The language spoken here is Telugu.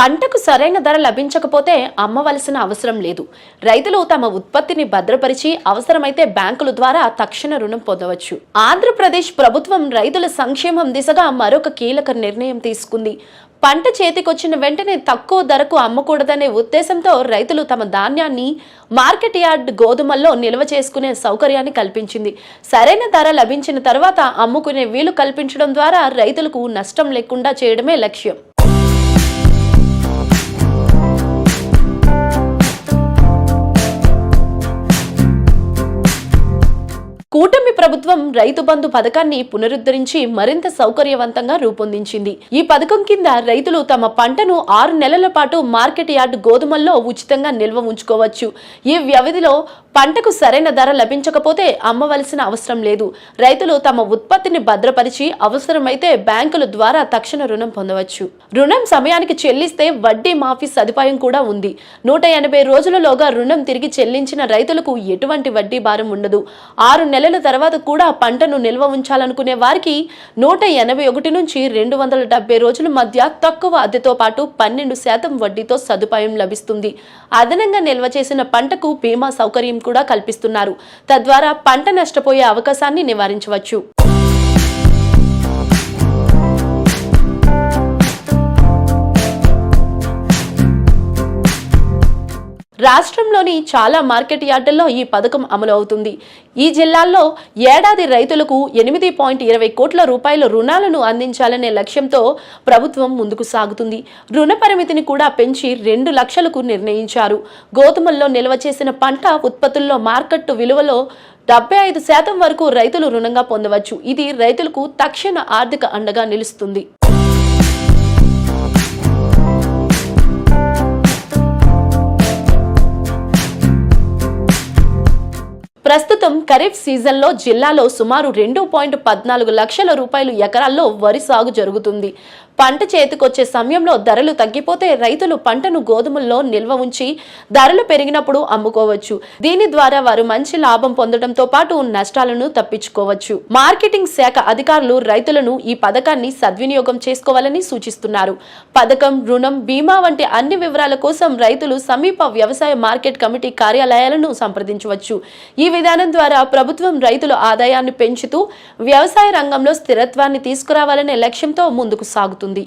పంటకు సరైన ధర లభించకపోతే అమ్మవలసిన అవసరం లేదు. రైతులు తమ ఉత్పత్తిని భద్రపరిచి అవసరమైతే బ్యాంకుల ద్వారా తక్షణ రుణం పొందవచ్చు. ఆంధ్రప్రదేశ్ ప్రభుత్వం రైతుల సంక్షేమం దిశగా మరొక కీలక నిర్ణయం తీసుకుంది. పంట చేతికొచ్చిన వెంటనే తక్కువ ధరకు అమ్మకూడదనే ఉద్దేశంతో రైతులు తమ ధాన్యాన్ని మార్కెట్ యార్డ్ గోధుమల్లో నిల్వ చేసుకునే సౌకర్యాన్ని కల్పించింది. సరైన ధర లభించిన తర్వాత అమ్ముకునే వీలు కల్పించడం ద్వారా రైతులకు నష్టం లేకుండా చేయడమే లక్ష్యం. కూటమి ప్రభుత్వం రైతు బంధు పథకాన్ని పునరుద్ధరించి మరింత సౌకర్యవంతంగా రూపొందించింది. ఈ పథకం కింద రైతులు తమ పంటను ఆరు నెలల పాటు మార్కెట్ యార్డ్ గోధుమల్లో ఉచితంగా నిల్వ ఉంచుకోవచ్చు. ఈ వ్యవధిలో పంటకు సరైన ధర లభించకపోతే అమ్మవలసిన అవసరం లేదు. రైతులు తమ ఉత్పత్తిని భద్రపరిచి అవసరమైతే బ్యాంకుల ద్వారా తక్షణ రుణం పొందవచ్చు. రుణం సమయానికి చెల్లిస్తే వడ్డీ మాఫీ సదుపాయం కూడా ఉంది. నూట ఎనభై రోజులలోగా రుణం తిరిగి చెల్లించిన రైతులకు ఎటువంటి వడ్డీ భారం ఉండదు. ఆరు నెలల తర్వాత కూడా పంటను నిల్వ ఉంచాలనుకునే వారికి నూట ఎనభై ఒకటి నుంచి రెండు వందల డెబ్బై రోజుల మధ్య తక్కువ అద్దెతో పాటు పన్నెండు శాతం వడ్డీతో సదుపాయం లభిస్తుంది. అదనంగా నిల్వ చేసిన పంటకు బీమా సౌకర్యం కూడా కల్పిస్తున్నారు. తద్వారా పంట నష్టపోయే అవకాశాన్ని నివారించవచ్చు. రాష్ట్రంలోని చాలా మార్కెట్ యార్డుల్లో ఈ పథకం అమలు అవుతుంది. ఈ జిల్లాల్లో ఏడాది రైతులకు ఎనిమిది పాయింట్ ఇరవై కోట్ల రూపాయల రుణాలను అందించాలనే లక్ష్యంతో ప్రభుత్వం ముందుకు సాగుతుంది. రుణ పరిమితిని కూడా పెంచి రెండు లక్షలకు నిర్ణయించారు. గోధుమల్లో నిల్వ చేసిన పంట ఉత్పత్తుల్లో మార్కెట్ విలువలో డెబ్బై ఐదు శాతం వరకు రైతులు రుణంగా పొందవచ్చు. ఇది రైతులకు తక్షణ ఆర్థిక అండగా నిలుస్తుంది. ప్రస్తుతం ఖరీఫ్ సీజన్లో జిల్లాలో సుమారు రెండు పాయింట్ పద్నాలుగు లక్షల రూపాయలు ఎకరాల్లో వరి సాగు జరుగుతుంది. పంట చేతికొచ్చే సమయంలో ధరలు తగ్గిపోతే రైతులు పంటను గోధుమల్లో నిల్వ ఉంచి ధరలు పెరిగినప్పుడు అమ్ముకోవచ్చు. దీని ద్వారా వారు మంచి లాభం పొందడంతో పాటు నష్టాలను తప్పించుకోవచ్చు. మార్కెటింగ్ శాఖ అధికారులు రైతులను ఈ పథకాన్ని సద్వినియోగం చేసుకోవాలని సూచిస్తున్నారు. పథకం రుణం బీమా వంటి అన్ని వివరాల కోసం రైతులు సమీప వ్యవసాయ మార్కెట్ కమిటీ కార్యాలయాలను సంప్రదించవచ్చు. ఈ విధానం ద్వారా ప్రభుత్వం రైతుల ఆదాయాన్ని పెంచుతూ వ్యవసాయ రంగంలో స్థిరత్వాన్ని తీసుకురావాలనే లక్ష్యంతో ముందుకు సాగుతుంది.